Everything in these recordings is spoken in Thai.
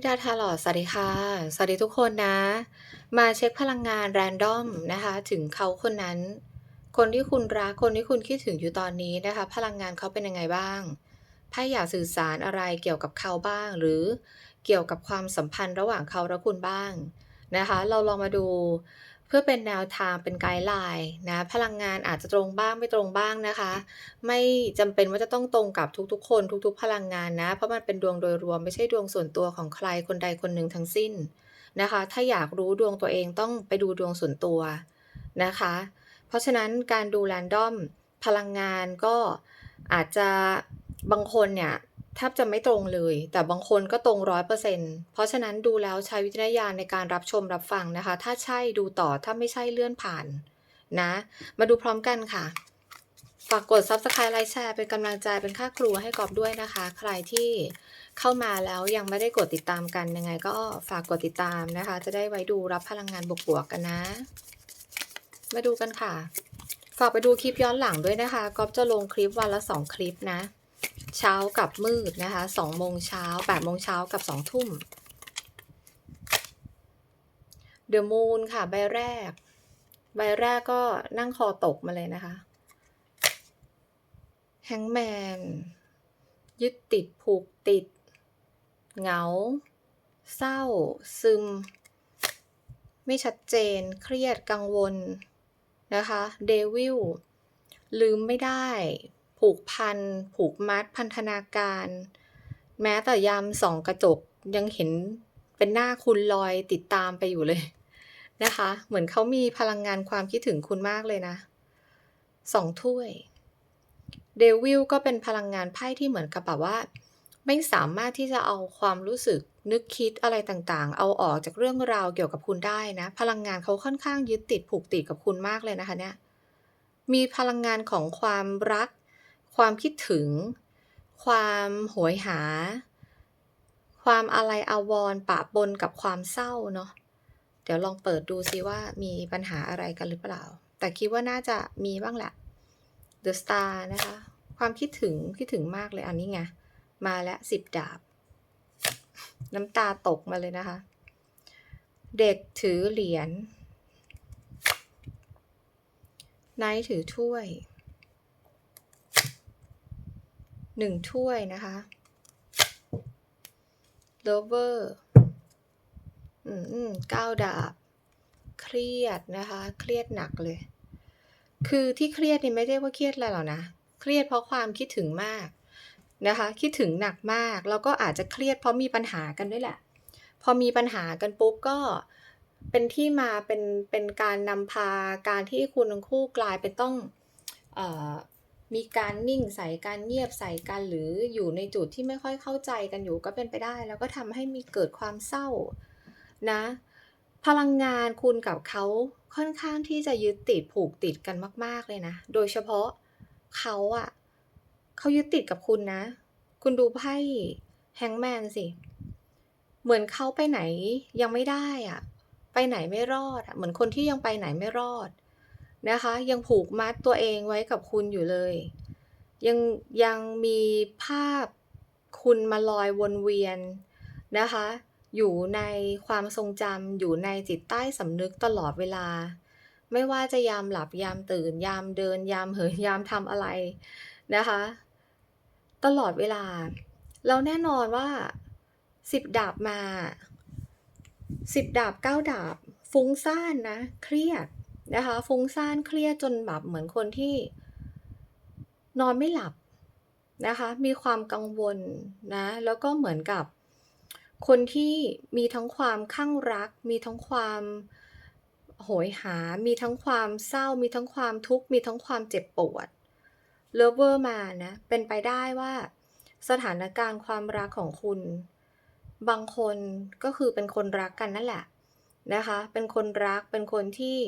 พี่ดาทาลอดสวัสดีค่ะ สวัสดีทุกคนนะ มาเช็คพลังงานแรนดอมนะคะ ถึงเขาคนนั้น คนที่คุณรัก คนที่คุณคิดถึงอยู่ตอนนี้นะคะ พลังงานเขาเป็นยังไงบ้างไพ่อยากสื่อสารอะไรเกี่ยวกับเขาบ้าง หรือเกี่ยวกับความสัมพันธ์ระหว่างเขาและคุณบ้างนะคะ เราลองมาดู เพื่อเป็นแนวทางเป็นไกด์ไลน์นะ พลังงานอาจจะตรงบ้างไม่ตรงบ้างนะคะ ไม่จำเป็นว่าจะต้องตรงกับทุกๆ คนทุกๆ พลังงานนะ เพราะมันเป็นดวงโดยรวมไม่ใช่ดวงส่วนตัวของใครคนใดคนหนึ่งทั้งสิ้นนะคะ ถ้าอยากรู้ดวงตัวเองต้องไปดูดวงส่วนตัวนะคะ เพราะฉะนั้นการดูแรนดอมพลังงานก็อาจจะบางคนเนี่ย แทบจะไม่ตรงเลย แต่บางคนก็ตรงร้อยเปอร์เซ็นต์เพราะฉะนั้นดูแล้วใช้วิจารณญาณในการรับชมรับฟังนะคะ ถ้าใช่ดูต่อถ้าไม่ใช่เลื่อนผ่านนะ มาดูพร้อมกันค่ะ ฝากกด Subscribe ไลค์แชร์เป็นกำลังใจเป็นค่าครัวให้กอบด้วยนะคะ ใครที่เข้ามาแล้วยังไม่ได้กดติดตามกันยังไง ก็ฝากกดติดตามนะคะ จะได้ไว้ดูรับพลังงานบวกๆกันนะ มาดูกันค่ะ ฝากไปดูคลิปย้อนหลังด้วยนะคะกอฟจะลงคลิปวันละสองคลิปนะ เช้ากับมืดนะคะสองโมงเช้าแปดโมงเช้ากับสองทุ่ม The Moon ค่ะ ใบแรก ใบแรกก็นั่งคอตกมาเลยนะคะแฮงแมนยึดติดผูกติด เหงา เศร้า ซึม ไม่ชัดเจน เครียดกังวลนะคะเดวิลลืมไม่ได้ ผูกพัน ผูกมัด พันธนาการ แม้แต่ยามส่องกระจกยังเห็นเป็นหน้าคุณลอยติดตามไปอยู่เลยนะคะ เหมือนเขามีพลังงานความคิดถึงคุณมากเลยนะสองถ้วยเดวิลก็เป็นพลังงานไพ่ที่เหมือนกับแบบว่า ไม่สามารถที่จะเอาความรู้สึกนึกคิดอะไรต่างๆ เอาออกจากเรื่องราวเกี่ยวกับคุณได้นะ พลังงานเขาค่อนข้างยึดติดผูกติดกับคุณมากเลยนะคะเนี่ยมีพลังงานของความรัก ความคิดถึง ความโหยหา ความอะไรอาวรณ์ปะปนกับความเศร้าเนาะเดี๋ยวลองเปิดดูซิว่ามีปัญหาอะไรกันหรือเปล่า แต่คิดว่าน่าจะมีบ้างแหละ The Star นะคะ ความคิดถึงคิดถึงมากเลยอันนี้ไง มาแล้วสิบดาบ น้ำตาตกมาเลยนะคะ เด็กถือเหรียญไนท์ถือถ้วย หนึ่งถ้วยนะคะโลเวอร์อืมเก้าดาบ เครียดนะคะ เครียดหนักเลย คือที่เครียดนี่ไม่ได้ว่าเครียดอะไรหรอกนะ เครียดเพราะความคิดถึงมากนะคะ คิดถึงหนักมาก แล้วก็อาจจะเครียดเพราะมีปัญหากันด้วยแหละ พอมีปัญหากันปุ๊บก็เป็นที่มาเป็นเป็นการนำพาการที่คุณทั้งคู่กลายเป็นต้องเออ มีการนิ่งใส่การเงียบใส่กันหรืออยู่ในจุดที่ไม่ค่อยเข้าใจกันอยู่ก็เป็นไปได้ แล้วก็ทำให้มีเกิดความเศร้านะ พลังงานคุณกับเขาค่อนข้างที่จะยึดติดผูกติดกันมาก ๆเลยนะ โดยเฉพาะเขาอะเขายึดติดกับคุณนะ คุณดูไพ่แฮงแมนสิ เหมือนเขาไปไหนยังไม่ได้อะไปไหนไม่รอดอะเหมือนคนที่ยังไปไหนไม่รอด นะคะ ยังผูกมัดตัวเองไว้กับคุณอยู่เลย ยังยังมีภาพคุณมาลอยวนเวียนนะคะ อยู่ในความทรงจำอยู่ในจิตใต้สำนึกตลอดเวลา ไม่ว่าจะยามหลับยามตื่น ยามเดิน ยามเหินยามทำอะไรนะคะ ตลอดเวลาแล้วแน่นอนว่าสิบดาบมาสิบดาบเก้าดาบฟุ้งซ่านนะ เครียด นะคะฟุ้งซ่านเครียดจนแบบเหมือนคนที่นอนไม่หลับนะคะ มีความกังวลนะ แล้วก็เหมือนกับคนที่มีทั้งความข้างรัก มีทั้งความโหยหา มีทั้งความเศร้า มีทั้งความทุกข์ มีทั้งความเจ็บปวดเลิฟเวอร์มานะ เป็นไปได้ว่าสถานการณ์ความรักของคุณ บางคนก็คือเป็นคนรักกันนั่นแหละนะคะ เป็นคนรัก เป็นคนที่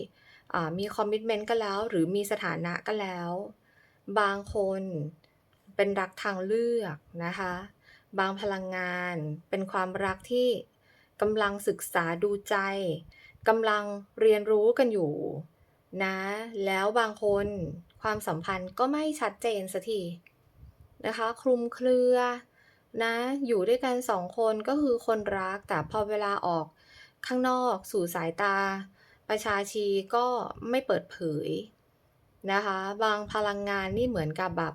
มีคอมมิชเมนต์กันแล้ว หรือมีสถานะกันแล้ว บางคนเป็นรักทางเลือกนะคะ บางพลังงานเป็นความรักที่กำลังศึกษาดูใจกำลังเรียนรู้กันอยู่นะ แล้วบางคนความสัมพันธ์ก็ไม่ชัดเจนสักทีนะคะ คลุมเครือนะ อยู่ด้วยกัน2คนก็คือคนรักแต่พอเวลาออกข้างนอกสู่สายตา ประชาชีก็ไม่เปิดเผยนะคะ บางพลังงานนี่เหมือนกับแบบ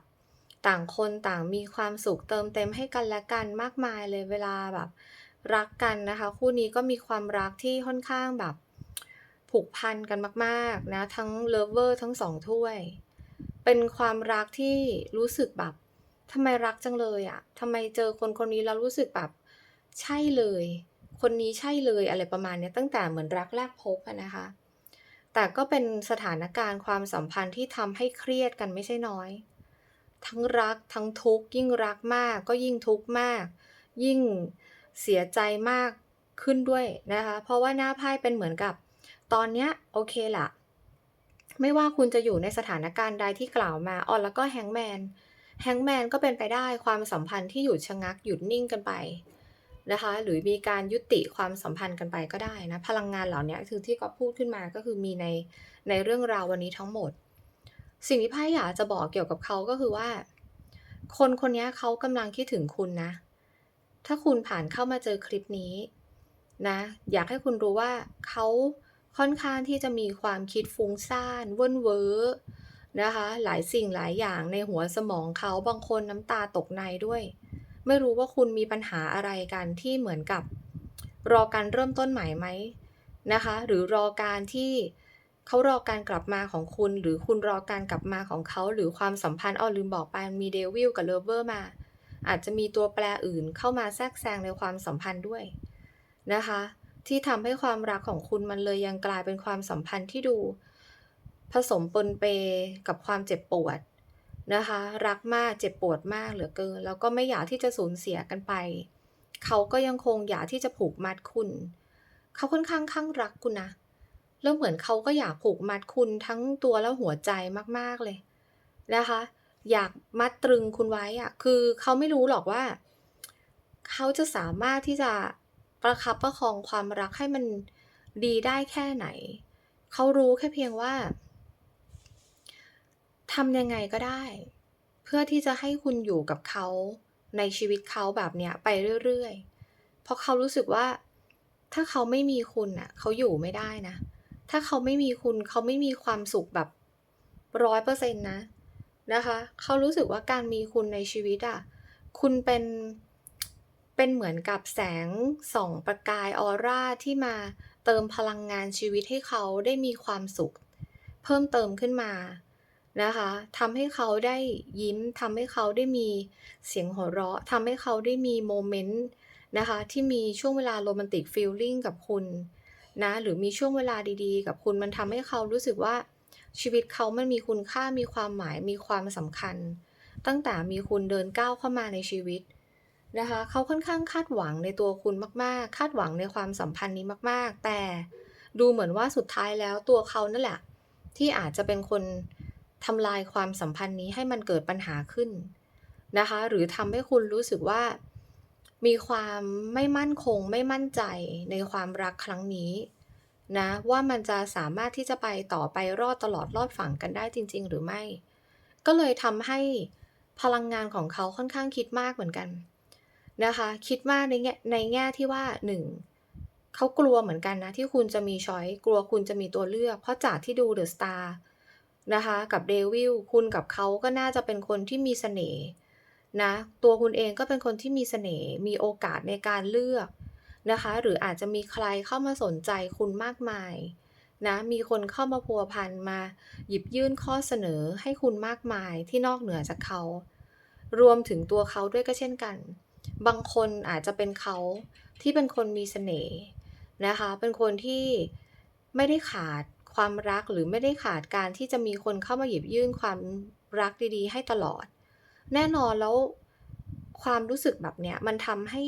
ต่างคนต่างมีความสุขเติมเต็มให้กันและกันมากมายเลยเวลาแบบรักกันนะคะ คู่นี้ก็มีความรักที่ค่อนข้างแบบผูกพันกันมาก ๆ นะ ทั้งเลิฟเวอร์ทั้ง2ถ้วย เป็นความรักที่รู้สึกแบบทำไมรักจังเลยอะทำไมเจอคนคนนี้แล้วรู้สึกแบบใช่เลย คนนี้ใช่เลยอะไรประมาณนี้ตั้งแต่เหมือนรักแรกพบนะคะ แต่ก็เป็นสถานการณ์ความสัมพันธ์ที่ทำให้เครียดกันไม่ใช่น้อย ทั้งรักทั้งทุกข์ยิ่งรักมากก็ยิ่งทุกข์มาก ยิ่งเสียใจมากขึ้นด้วยนะคะ เพราะว่าหน้าไพ่เป็นเหมือนกับ ตอนเนี้ยโอเคละไม่ว่าคุณจะอยู่ในสถานการณ์ใดที่กล่าวมาอ้อแล้วก็ Hangman Hangman ก็เป็นไปได้ความสัมพันธ์ที่หยุดชะงักหยุดนิ่งกันไป นะคะ หรือมีการยุติความสัมพันธ์กันไปก็ได้นะพลังงานเหล่านี้คือที่ก๊อฟพูดขึ้นมาก็คือมีในในเรื่องราววันนี้ทั้งหมด สิ่งที่ไพ่อยากจะบอกเกี่ยวกับเขาก็คือว่า คนคนนี้เขากำลังคิดถึงคุณนะ ถ้าคุณผ่านเข้ามาเจอคลิปนี้นะอยากให้คุณรู้ว่าเขาค่อนข้างที่จะมีความคิดฟุ้งซ่านเว่นเว้อนะคะ หลายสิ่งหลายอย่างในหัวสมองเขาบางคนน้ำตาตกในด้วย ไม่รู้ว่าคุณมีปัญหาอะไรกันที่เหมือนกับรอการเริ่มต้นใหม่ไหมนะคะ หรือรอการที่เขารอการกลับมาของคุณ หรือคุณรอการกลับมาของเขา หรือความสัมพันธ์อ้อลืมบอกไปมีเดวิลกับเลเวอร์มา อาจจะมีตัวแปรอื่นเข้ามาแทรกแซงในความสัมพันธ์ด้วยนะคะ ที่ทำให้ความรักของคุณมันเลยยังกลายเป็นความสัมพันธ์ที่ดู ผสมปนเปกับความเจ็บปวด นะคะ รักมากเจ็บปวดมากเหลือเกิน แล้วก็ไม่อยากที่จะสูญเสียกันไป เขาก็ยังคงอยากที่จะผูกมัดคุณ เขาค่อนข้างข้างรักคุณนะแล้วเหมือนเขาก็อยากผูกมัดคุณทั้งตัวและหัวใจมากๆเลยนะคะ อยากมัดตรึงคุณไว้อะคือเขาไม่รู้หรอกว่า เขาจะสามารถที่จะประคับประคองความรักให้มันดีได้แค่ไหน เขารู้แค่เพียงว่า ทำยังไงก็ได้ เพื่อที่จะให้คุณอยู่กับเขาในชีวิตเขาแบบเนี้ยไปเรื่อยๆ เพราะเขารู้สึกว่า ถ้าเขาไม่มีคุณน่ะ เขาอยู่ไม่ได้นะ ถ้าเขาไม่มีคุณเขาไม่มีความสุขแบบร้อยเปอร์เซ็นต์นะนะคะ เขารู้สึกว่าการมีคุณในชีวิตอะ คุณเป็นเป็นเหมือนกับแสงส่องประกายออร่าที่มาเติมพลังงานชีวิตให้เขาได้มีความสุข เพิ่มเติมขึ้นมา นะคะทำให้เขาได้ยิ้มทำให้เขาได้มีเสียงหัวเราะทำให้เขาได้มีโมเมนต์นะคะที่มีช่วงเวลาโรแมนติกฟีลลิ่งกับคุณนะหรือมีช่วงเวลาดีๆ กับคุณมันทำให้เขารู้สึกว่าชีวิตเขามันมีคุณค่ามีความหมายมีความสำคัญ ตั้งแต่มีคุณเดินก้าวเข้ามาในชีวิตนะคะเขาค่อนข้างคาดหวังในตัวคุณมากๆ คาดหวังในความสัมพันธ์นี้มาก ๆ แต่ดูเหมือนว่าสุดท้ายแล้วตัวเขานั่นแหละ ที่อาจจะเป็นคน ทำลายความสัมพันธ์นี้ให้มันเกิดปัญหาขึ้นนะคะ หรือทำให้คุณรู้สึกว่า มีความไม่มั่นคงไม่มั่นใจในความรักครั้งนี้นะว่ามันจะสามารถที่จะไปต่อไปรอดตลอดรอดฝั่งกันได้จริง ๆ หรือไม่ ก็เลยทำให้พลังงานของเขาค่อนข้างคิดมากเหมือนกันนะคะ คิดมากในแง่ในแง่ที่ว่าหนึ่งเขากลัวเหมือนกันนะที่คุณจะมีช้อยกลัวคุณจะมีตัวเลือก เพราะจากที่ดูเดอะสตาร์ นะคะ กับเดวิลคุณกับเขาก็น่าจะเป็นคนที่มีเสน่ห์นะตัวคุณเองก็เป็นคนที่มีเสน่ห์มีโอกาสในการเลือกนะคะ หรืออาจจะมีใครเข้ามาสนใจคุณมากมายนะมีคนเข้ามาพัวพันมาหยิบยื่นข้อเสนอให้คุณมากมายที่นอกเหนือจากเขา รวมถึงตัวเขาด้วยก็เช่นกัน บางคนอาจจะเป็นเขาที่เป็นคนมีเสน่ห์นะคะ เป็นคนที่ไม่ได้ขาด ความรักหรือไม่ได้ขาดการที่จะมีคนเข้ามาหยิบยื่นความรักดีๆ ให้ตลอด แน่นอนแล้วความรู้สึกแบบเนี้ยมันทำให้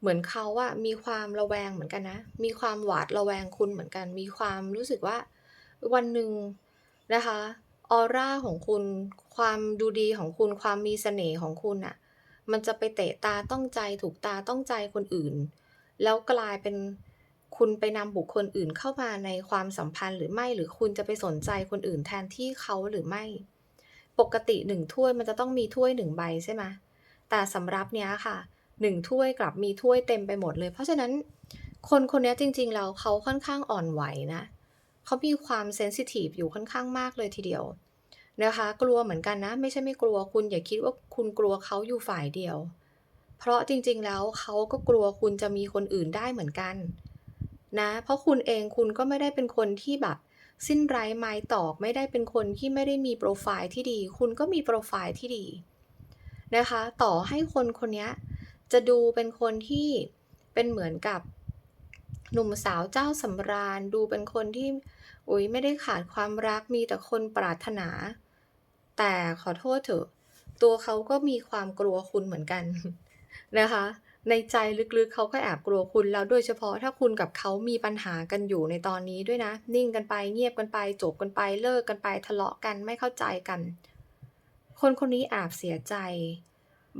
เหมือนเขาอะมีความระแวงเหมือนกันนะ มีความหวาดระแวงคุณเหมือนกัน มีความรู้สึกว่าวันหนึ่งนะคะออร่าของคุณความดูดีของคุณความมีเสน่ห์ของคุณอะมันจะไปเตะตาต้องใจถูกตาต้องใจคนอื่น แล้วกลายเป็น คุณไปนำบุคคลอื่นเข้ามาในความสัมพันธ์หรือไม่ หรือคุณจะไปสนใจคนอื่นแทนที่เขาหรือไม่ ปกติหนึ่งถ้วยมันจะต้องมีถ้วยหนึ่งใบใช่ไหมแต่สำรับเนี้ยค่ะ1ถ้วยกลับมีถ้วยเต็มไปหมดเลย เพราะฉะนั้นคนคนนี้จริงๆแล้วเขาค่อนข้างอ่อนไหวนะเขามีความเซนซิทิฟอยู่ค่อนข้างมากเลยทีเดียวนะคะ กลัวเหมือนกันนะ ไม่ใช่ไม่กลัวคุณอย่าคิดว่าคุณกลัวเขาอยู่ฝ่ายเดียว เพราะจริงๆแล้วเขาก็กลัวคุณจะมีคนอื่นได้เหมือนกัน นะ เพราะคุณเองคุณก็ไม่ได้เป็นคนที่แบบ สิ้นไร้ไม้ตอกไม่ได้เป็นคนที่ไม่ได้มีโปรไฟล์ที่ดี คุณก็มีโปรไฟล์ที่ดีนะคะ ต่อให้คนคนนี้จะดูเป็นคนที่เป็นเหมือนกับหนุ่มสาวเจ้าสำราญ ดูเป็นคนที่อุ๊ยไม่ได้ขาดความรักมีแต่คนปรารถนา แต่ขอโทษเถอะ ตัวเขาก็มีความกลัวคุณเหมือนกันนะคะ ในใจลึกๆเขาก็แอบกลัวคุณแล้วโดยเฉพาะถ้าคุณกับเขามีปัญหากันอยู่ในตอนนี้ด้วยนะ นิ่งกันไปเงียบกันไปจบกันไปเลิกกันไปทะเลาะกันไม่เข้าใจกัน คนคนนี้แอบเสียใจ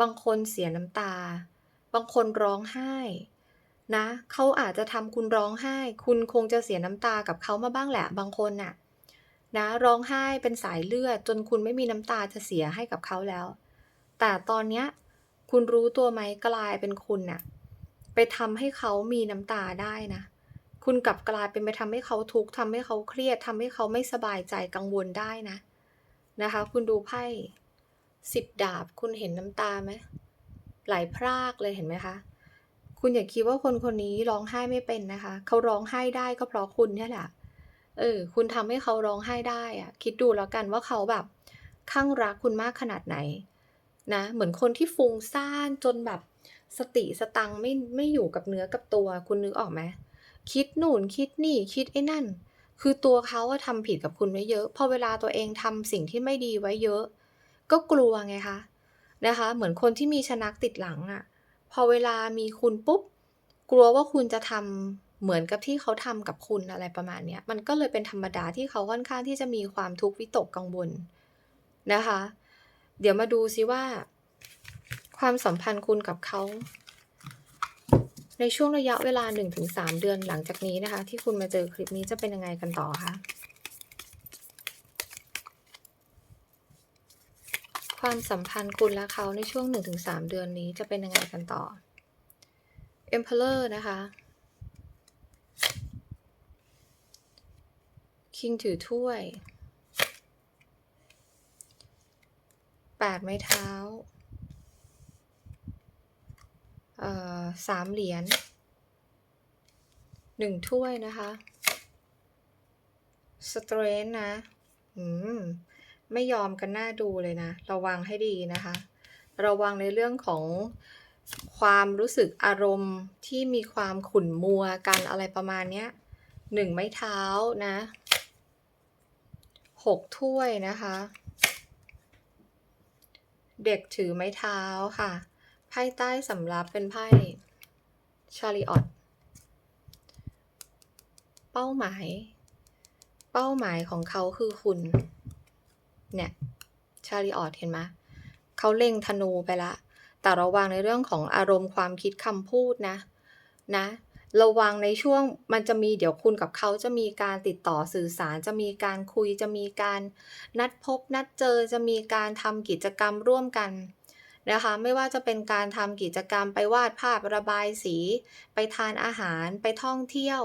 บางคนเสียน้ำตา บางคนร้องไห้นะเขาอาจจะทำคุณร้องไห้ คุณคงจะเสียน้ำตากับเขามาบ้างแหละ บางคนน่ะนะร้องไห้เป็นสายเลือดจนคุณไม่มีน้ำตาจะเสียให้กับเขาแล้ว แต่ตอนเนี้ย คุณรู้ตัวไหมกลายเป็นคุณน่ะ ไปทำให้เขามีน้ำตาได้นะ คุณกลับกลายเป็นไปทำให้เขาทุกข์ทำให้เขาเครียดทำให้เขาไม่สบายใจกังวลได้นะ นะคะ คุณดูไพ่10ดาบ คุณเห็นน้ำตาไหมไหลพรากเลยเห็นไหมคะ คุณอย่าคิดว่าคนคนนี้ร้องไห้ไม่เป็นนะคะ เขาร้องไห้ได้ก็เพราะคุณนี่แหละ เออ คุณทำให้เขาร้องไห้ได้อะคิดดูแล้วกันว่าเขาแบบคลั่งรักคุณมากขนาดไหน นะเหมือนคนที่ฟุ้งซ่านจนแบบสติสตังไม่ไม่อยู่กับเนื้อกับตัวคุณนึกออกไหมคิดนู่นคิดนี่คิดไอ้นั่น คือตัวเขาอะทำผิดกับคุณไว้เยอะ พอเวลาตัวเองทำสิ่งที่ไม่ดีไว้เยอะ ก็กลัวไงคะนะคะ เหมือนคนที่มีชนักติดหลังอะพอเวลามีคุณปุ๊บ กลัวว่าคุณจะทำเหมือนกับที่เขาทำกับคุณอะไรประมาณเนี้ยมันก็เลยเป็นธรรมดาที่เขาค่อนข้างที่จะมีความทุกข์วิตกกังวลนะคะ เดี๋ยวมาดูซิว่า ความสัมพันธ์คุณกับเขา ในช่วงระยะเวลา 1-3 เดือนหลังจากนี้นะคะ ที่คุณมาเจอคลิปนี้จะเป็นยังไงกันต่อคะ?ความสัมพันธ์คุณและเขาในช่วง 1-3 เดือนนี้จะเป็นยังไงกันต่อ Emperor นะคะ King ถือถ้วย 8ไม้เท้าเอ่อ3เหรียญ1ถ้วยนะคะ Strength นะ อืม ไม่ยอมกันหน่าดูเลยนะ ระวังให้ดีนะคะ ระวังในเรื่องของความรู้สึกอารมณ์ที่มีความขุ่นมัวกันอะไรประมาณเนี้ย1ไม้เท้านะ6ถ้วยนะคะ เด็กถือไม้เท้าค่ะ ไพ่ใต้สำรับเป็นไพ่ Chariot เป้าหมาย เป้าหมายของเขาคือคุณ เนี่ย Chariot เห็นไหมเขาเล็งธนูไปล้วแต่ระวังในเรื่องของอารมณ์ความคิดคำพูดนะ นะ ระวังในช่วงมันจะมีเดี๋ยวคุณกับเขาจะมีการติดต่อสื่อสาร จะมีการคุย จะมีการนัดพบ นัดเจอจะมีการทำกิจกรรมร่วมกันนะคะไม่ว่าจะเป็นการทำกิจกรรมไปวาดภาพระบายสี ไปทานอาหารไปท่องเที่ยว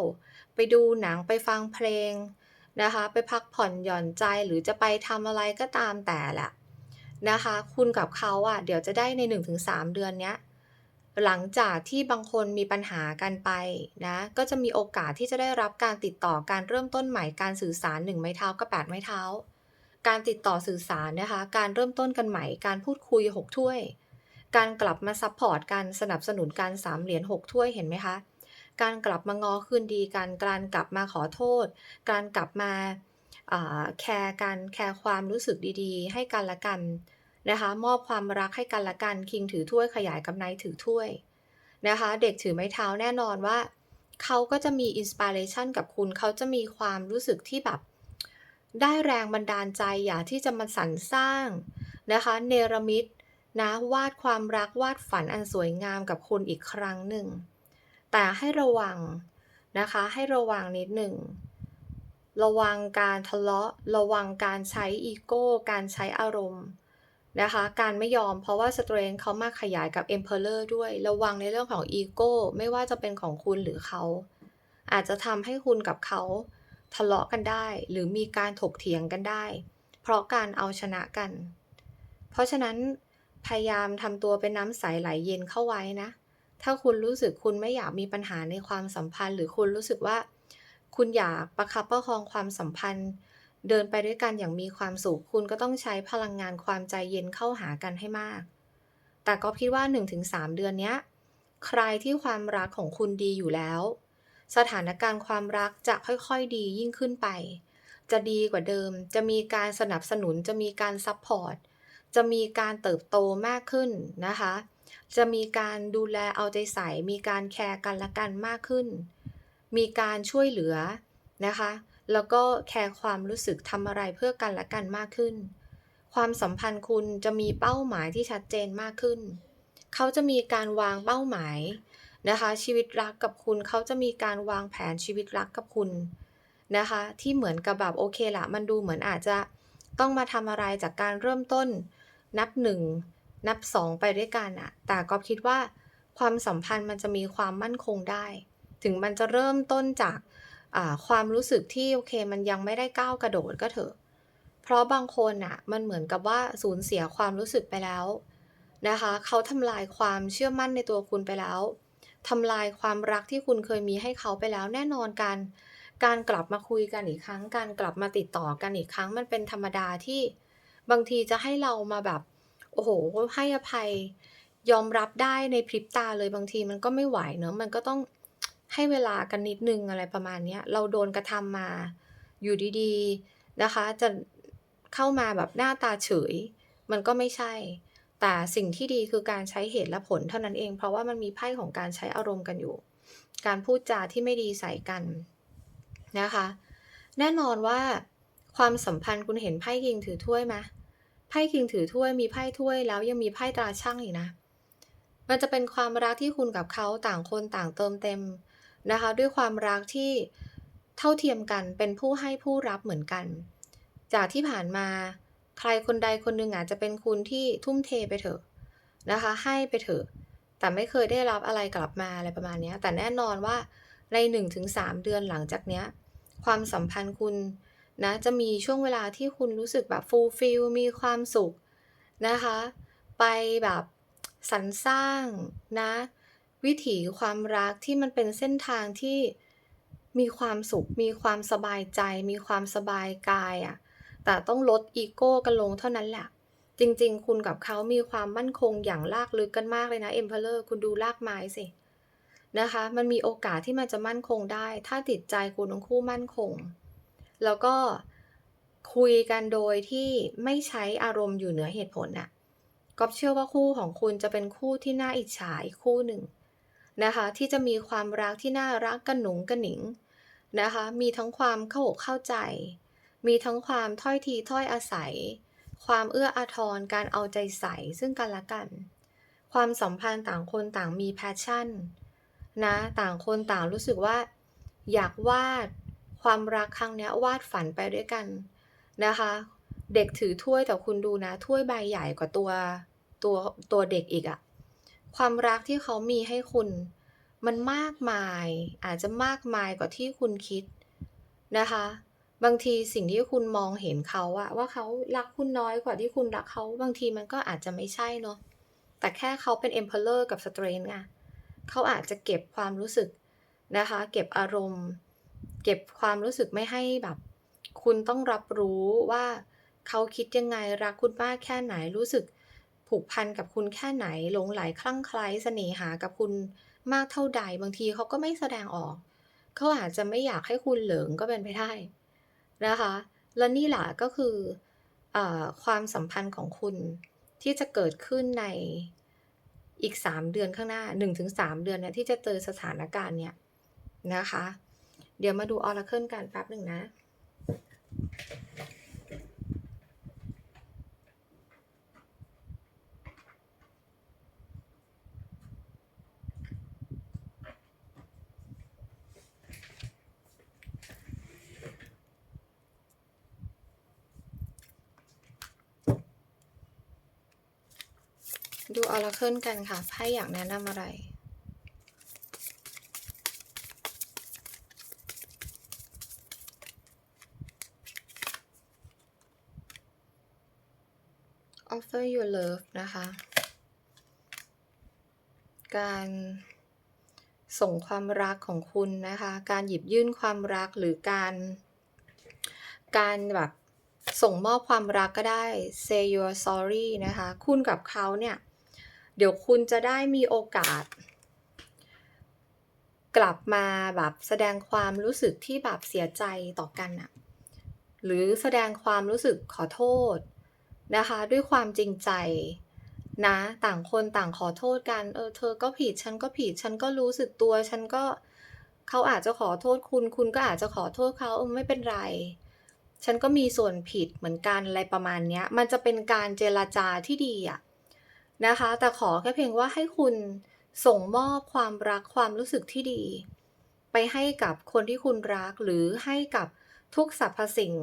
ไปดูหนังไปฟังเพลงนะคะไปพักผ่อนหย่อนใจหรือจะไปทำอะไรก็ตามแต่แหละนะคะ คุณกับเขาอะเดี๋ยวจะได้ใน 1-3 เดือนเนี้ย หลังจากที่บางคนมีปัญหากันไปนะก็จะมีโอกาสที่จะได้รับการติดต่อการเริ่มต้นใหม่การสื่อสาร1ไม้เท้ากับ8ไม้เท้า การติดต่อสื่อสารนะคะ การเริ่มต้นกันใหม่การพูดคุย6ถ้วย การกลับมาซัปพอร์ตกันสนับสนุนกัน3เหรียญ6ถ้วยเห็นไหมคะ การกลับมางอคืนดีกันการกลับมาขอโทษ การกลับมาอ่าแคร์กันแคร์ความรู้สึกดีๆ ให้กันและกัน นะคะมอบความรักให้กันละกัน King ถือถ้วยขยายกับ Knight ถือถ้วยนะคะเด็กถือไม้เท้าแน่นอนว่า เขาก็จะมี inspiration กับคุณเขาจะมีความรู้สึกที่แบบ ได้แรงบันดาลใจอยากที่จะมาสรรสร้างนะคะเนรมิตนะวาดความรักวาดฝันอันสวยงามกับคุณอีกครั้งหนึ่ง แต่ให้ระวังนะคะให้ระวังนิดหนึ่งระวังการทะเลาะ ระวังการใช้อีโก้ การใช้อารมณ์ นะคะ การไม่ยอมเพราะว่า Strength เขามาขยายกับ Emperor ด้วย ระวังในเรื่องของอีโก้ไม่ว่าจะเป็นของคุณหรือเขา อาจจะทำให้คุณกับเขาทะเลาะกันได้ หรือมีการถกเถียงกันได้ เพราะการเอาชนะกัน เพราะฉะนั้นพยายามทำตัวเป็นน้ำใสไหลเย็นเข้าไว้นะ ถ้าคุณรู้สึกคุณไม่อยากมีปัญหาในความสัมพันธ์ หรือคุณรู้สึกว่า คุณอยากประคับประคองความสัมพันธ์ เดินไปด้วยกันอย่างมีความสุขคุณก็ต้องใช้พลังงานความใจเย็นเข้าหากันให้มาก แต่ก็คิดว่า 1-3 เดือนนี้ใครที่ความรักของคุณดีอยู่แล้ว สถานการณ์ความรักจะค่อยๆดียิ่งขึ้นไป จะดีกว่าเดิม จะมีการสนับสนุน จะมีการซัปพอร์ต จะมีการเติบโตมากขึ้นนะคะ จะมีการดูแลเอาใจใส่ มีการแคร์กันและกันมากขึ้น มีการช่วยเหลือนะคะ แล้วก็แคร์ความรู้สึกทำอะไรเพื่อกันและกันมากขึ้น ความสัมพันธ์คุณจะมีเป้าหมายที่ชัดเจนมากขึ้น เขาจะมีการวางเป้าหมายนะคะ ชีวิตรักกับคุณเขาจะมีการวางแผนชีวิตรักกับคุณนะคะ ที่เหมือนกับแบบโอเคละมันดูเหมือนอาจจะต้องมาทำอะไรจากการเริ่มต้น นับ1นับ2ไปด้วยกันอะแต่ก๊อฟคิดว่าความสัมพันธ์มันจะมีความมั่นคงได้ ถึงมันจะเริ่มต้นจาก ความรู้สึกที่โอเคมันยังไม่ได้ก้าวกระโดดก็เถอะ เพราะบางคนน่ะมันเหมือนกับว่าสูญเสียความรู้สึกไปแล้วนะคะเขาทำลายความเชื่อมั่นในตัวคุณไปแล้วทำลายความรักที่คุณเคยมีให้เขาไปแล้วแน่นอนการการกลับมาคุยกันอีกครั้ง การกลับมาติดต่อกันอีกครั้ง มันเป็นธรรมดาที่บางทีจะให้เรามาแบบ โอ้โฮให้อภัยยอมรับได้ในพริบตาเลยบางทีมันก็ไม่ไหวเนาะมันก็ต้อง ให้เวลากันนิดนึงอะไรประมาณเนี้ย เราโดนกระทำมา อยู่ดีๆนะคะ จะเข้ามาแบบหน้าตาเฉย มันก็ไม่ใช่ แต่สิ่งที่ดีคือการใช้เหตุและผลเท่านั้นเอง เพราะว่ามันมีไพ่ของการใช้อารมณ์กันอยู่ การพูดจาที่ไม่ดีใส่กันนะคะ แน่นอนว่าความสัมพันธ์คุณเห็นไพ่ King ถือถ้วยไหม?ไพ่ King ถือถ้วยมีไพ่ถ้วยแล้วยังมีไพ่ตราชั่งอีกนะ มันจะเป็นความรักที่คุณกับเขาต่างคนต่างเติมเต็ม นะคะ ด้วยความรักที่เท่าเทียมกันเป็นผู้ให้ผู้รับเหมือนกัน จากที่ผ่านมาใครคนใดคนหนึ่งอาจจะเป็นคุณที่ทุ่มเทไปเถอะนะคะ ให้ไปเถอะ แต่ไม่เคยได้รับอะไรกลับมาอะไรประมาณนี้แต่แน่นอนว่าใน 1-3 เดือนหลังจากเนี้ยความสัมพันธ์คุณนะจะมีช่วงเวลาที่คุณรู้สึกแบบ fulfill มีความสุขนะคะ ไปแบบสรรสร้างนะ วิถีความรักที่มันเป็นเส้นทางที่มีความสุข มีความสบายใจ มีความสบายกายอะแต่ต้องลดอีโก้กันลงเท่านั้นแหละ จริงๆ คุณกับเขามีความมั่นคงอย่างลากลึกกันมากเลยนะ Emperor คุณดูรากไม้สิ นะคะ มันมีโอกาสที่มันจะมั่นคงได้ ถ้าจิตใจคุณทั้งคู่มั่นคง แล้วก็คุยกันโดยที่ไม่ใช้อารมณ์อยู่เหนือเหตุผลน่ะก๊อฟเชื่อว่าคู่ของคุณจะเป็นคู่ที่น่าอิจฉาอีกคู่หนึ่ง นะคะที่จะมีความรักที่น่ารักกระหนุงกระหนิงนะคะมีทั้งความเข้าอกเข้าใจ มีทั้งความถ้อยทีถ้อยอาศัย ความเอื้ออาทรการเอาใจใส่ซึ่งกันและกัน ความสัมพันธ์ต่างคนต่างมี passion นะต่างคนต่างรู้สึกว่า อยากวาดความรักครั้งนี้วาดฝันไปด้วยกันนะคะ เด็กถือถ้วยแต่คุณดูนะถ้วยใบใหญ่กว่าตัวตัวตัวเด็กอีกอะ ความรักที่เขามีให้คุณ มันมากมาย อาจจะมากมายกว่าที่คุณคิดนะคะ บางทีสิ่งที่คุณมองเห็นเขาอะว่าเขารักคุณน้อยกว่าที่คุณรักเขาบางทีมันก็อาจจะไม่ใช่เนาะแต่แค่เขาเป็น Emperor กับ Strength ไงเขาอาจจะเก็บความรู้สึกนะคะ เก็บอารมณ์ เก็บความรู้สึกไม่ให้แบบ คุณต้องรับรู้ว่าเขาคิดยังไงรักคุณมากแค่ไหนรู้สึก ผูกพันกับคุณแค่ไหนหลงใหลคลั่งไคล้เสน่หากับคุณมากเท่าใด บางทีเขาก็ไม่แสดงออก เขาอาจจะไม่อยากให้คุณเหลิงก็เป็นไปได้นะคะ และนี่แหละก็คืออความสัมพันธ์ของคุณที่จะเกิดขึ้นในอีก 3 เดือนข้างหน้า 1-3 เดือนเนี่ยที่จะเจอสถานการณ์เนี้ยนะคะ เดี๋ยวมาดู Oracle กันแป๊บหนึ่งนะ ดูออราเคิลกันค่ะไพ่อยากแนะนำอะไร offer your love นะคะ การส่งความรักของคุณนะคะ การหยิบยื่นความรักหรือการ การแบบส่งมอบความรักก็ได้ say your sorry นะคะ คุณกับเขาเนี่ย เดี๋ยวคุณจะได้มีโอกาส กลับมาแบบแสดงความรู้สึกที่แบบเสียใจต่อกันอะหรือแสดงความรู้สึกขอโทษนะคะ ด้วยความจริงใจนะต่างคนต่างขอโทษกันเออเธอก็ผิดฉันก็ผิดฉันก็รู้สึกตัวฉันก็เขาอาจจะขอโทษคุณ คุณก็อาจจะขอโทษเขาเออไม่เป็นไร ฉันก็มีส่วนผิดเหมือนกันอะไรประมาณเนี้ย มันจะเป็นการเจรจาที่ดีอะ นะคะ แต่ขอแค่เพียงว่าให้คุณส่งมอบความรักความรู้สึกที่ดี ไปให้กับคนที่คุณรักหรือให้กับทุกสรรพสิ่ง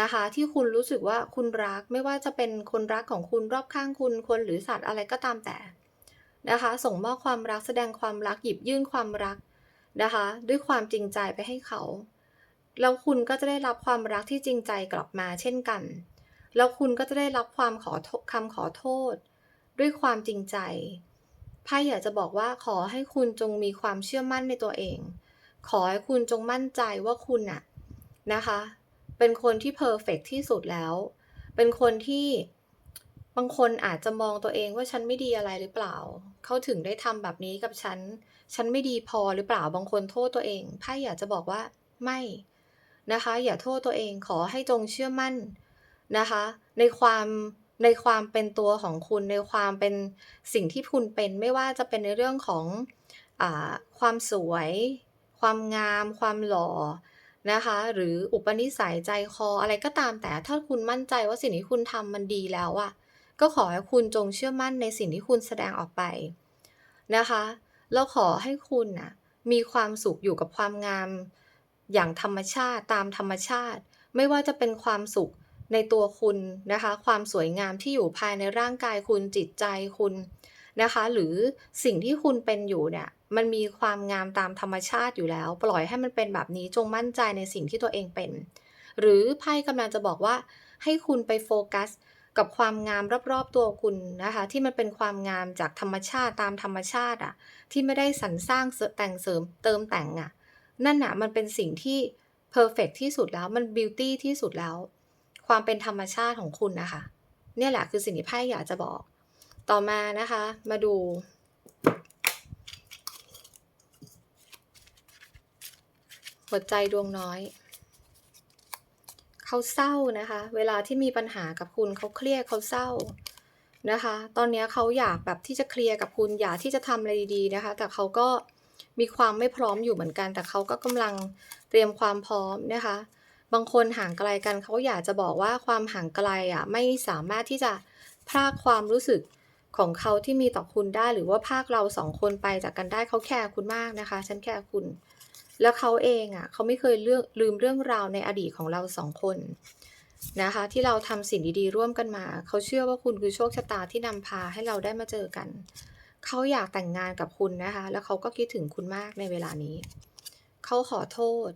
นะคะ ที่คุณรู้สึกว่าคุณรักไม่ว่าจะเป็นคนรักของคุณรอบข้างคุณคนหรือสัตว์อะไรก็ตามแต่นะคะ ส่งมอบความรักแสดงความรักหยิบยื่นความรักนะคะ ด้วยความจริงใจไปให้เขา แล้วคุณก็จะได้รับความรักที่จริงใจกลับมาเช่นกัน แล้วคุณก็จะได้รับความขอคำขอโทษ ด้วยความจริงใจไพ่อยากจะบอกว่าขอให้คุณจงมีความเชื่อมั่นในตัวเอง ขอให้คุณจงมั่นใจว่าคุณน่ะนะคะ เป็นคนที่เพอร์เฟกที่สุดแล้ว เป็นคนที่บางคนอาจจะมองตัวเองว่าฉันไม่ดีอะไรหรือเปล่า เขาถึงได้ทำแบบนี้กับฉัน ฉันไม่ดีพอหรือเปล่า บางคนโทษตัวเอง ไพ่อยากจะบอกว่าไม่นะคะ อย่าโทษตัวเอง ขอให้จงเชื่อมั่นนะคะ ในความ ในความเป็นตัวของคุณในความเป็นสิ่งที่คุณเป็นไม่ว่าจะเป็นในเรื่องของอความสวย ความงาม ความหล่อนะคะ หรืออุปนิสัยใจคออะไรก็ตามแต่ถ้าคุณมั่นใจว่าสิ่งที่คุณทำมันดีแล้วอะก็ขอให้คุณจงเชื่อมั่นในสิ่งที่คุณแสดงออกไปนะคะแล้วขอให้คุณนะมีความสุขอยู่กับความงาม อย่างธรรมชาติตามธรรมชาติ ไม่ว่าจะเป็นความสุข ในตัวคุณนะคะ ความสวยงามที่อยู่ภายในร่างกายคุณจิตใจคุณนะคะ หรือสิ่งที่คุณเป็นอยู่เนี่ยมันมีความงามตามธรรมชาติอยู่แล้ว ปล่อยให้มันเป็นแบบนี้จงมั่นใจในสิ่งที่ตัวเองเป็น หรือไพ่กำลังจะบอกว่า ให้คุณไปโฟกัสกับความงามรอบๆตัวคุณนะคะ ที่มันเป็นความงามจากธรรมชาติตามธรรมชาติอะที่ไม่ได้สรรสร้างแต่งเสริมเติมแต่งอะนั่นอะมันเป็นสิ่งที่เพอร์เฟกที่สุดแล้วมันบิวตี้ที่สุดแล้ว ความเป็นธรรมชาติของคุณนะคะ เนี่ยแหละคือสิ่งที่ไพ่อยากจะบอก ต่อมานะคะ มาดู หัวใจดวงน้อย เขาเศร้านะคะ เวลาที่มีปัญหากับคุณเขาเครียดเขาเศร้านะคะ ตอนนี้เขาอยากแบบที่จะเคลียร์กับคุณอยากที่จะทำอะไรดีๆนะคะ แต่เขาก็มีความไม่พร้อมอยู่เหมือนกัน แต่เขาก็กำลังเตรียมความพร้อมนะคะ บางคนห่างไกลกันเขาอยากจะบอกว่าความห่างไกลอะไม่สามารถที่จะพรากความรู้สึกของเขาที่มีต่อคุณได้ หรือว่าพากเราสองคนไปจากกันได้เขาแคร์คุณมากนะคะ ฉันแคร์คุณ แล้วเขาเองอะเขาไม่เคยเลือกลืมเรื่องราวในอดีตของเราสองคนนะคะ ที่เราทำสิ่งดีๆร่วมกันมา เขาเชื่อว่าคุณคือโชคชะตาที่นำพาให้เราได้มาเจอกัน เขาอยากแต่งงานกับคุณนะคะ แล้วเขาก็คิดถึงคุณมากในเวลานี้ เขาขอโทษ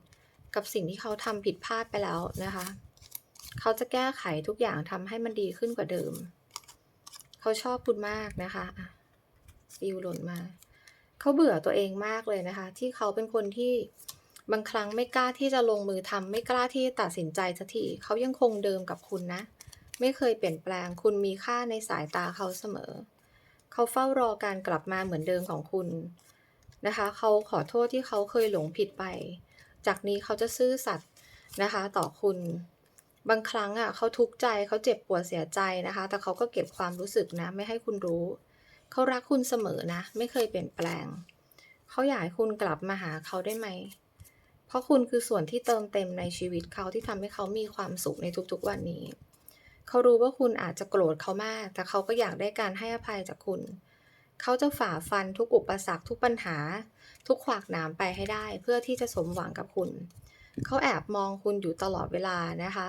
กับสิ่งที่เขาทำผิดพลาดไปแล้วนะคะ เขาจะแก้ไขทุกอย่างทำให้มันดีขึ้นกว่าเดิม เขาชอบคุณมากนะคะฟิวหล่นมา เขาเบื่อตัวเองมากเลยนะคะ ที่เขาเป็นคนที่บางครั้งไม่กล้าที่จะลงมือทำไม่กล้าที่ตัดสินใจสักทีเขายังคงเดิมกับคุณนะ ไม่เคยเปลี่ยนแปลง คุณมีค่าในสายตาเขาเสมอ เขาเฝ้ารอการกลับมาเหมือนเดิมของคุณนะคะ เขาขอโทษที่เขาเคยหลงผิดไป จากนี้เขาจะซื่อสัตย์นะคะ ต่อคุณ บางครั้งอะเขาทุกข์ใจเขาเจ็บปวดเสียใจนะคะ แต่เขาก็เก็บความรู้สึกนะ ไม่ให้คุณรู้ เขารักคุณเสมอนะ ไม่เคยเปลี่ยนแปลง เขาอยากให้คุณกลับมาหาเขาได้ไหม เพราะคุณคือส่วนที่เติมเต็มในชีวิตเขาที่ทำให้เขามีความสุขในทุกๆวันนี้ เขารู้ว่าคุณอาจจะโกรธเขามาก แต่เขาก็อยากได้การให้อภัยจากคุณเขาจะฝ่าฟันทุกอุปสรรคทุกปัญหา ทุกขวากหนามไปให้ได้ เพื่อที่จะสมหวังกับคุณ เขาแอบมองคุณอยู่ตลอดเวลานะคะ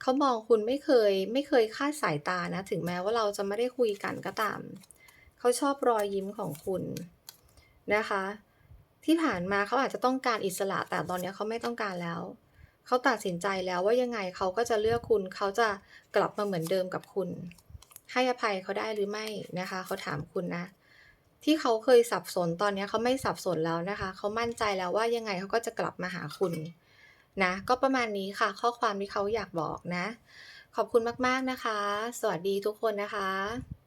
เขามองคุณไม่เคยไม่เคยคาดสายตานะ ถึงแม้ว่าเราจะไม่ได้คุยกันก็ตาม เขาชอบรอยยิ้มของคุณนะคะ ที่ผ่านมาเขาอาจจะต้องการอิสระ แต่ตอนนี้เขาไม่ต้องการแล้วเขาตัดสินใจแล้วว่ายังไงเขาก็จะเลือกคุณ เขาจะกลับมาเหมือนเดิมกับคุณ ให้อภัยเขาได้หรือไม่นะคะ เขาถามคุณนะ ที่เขาเคยสับสนตอนนี้เขาไม่สับสนแล้วนะคะเขามั่นใจแล้วว่ายังไงเขาก็จะกลับมาหาคุณนะ ก็ประมาณนี้ค่ะ ข้อความที่เขาอยากบอกนะ ขอบคุณมากๆนะคะ สวัสดีทุกคนนะคะ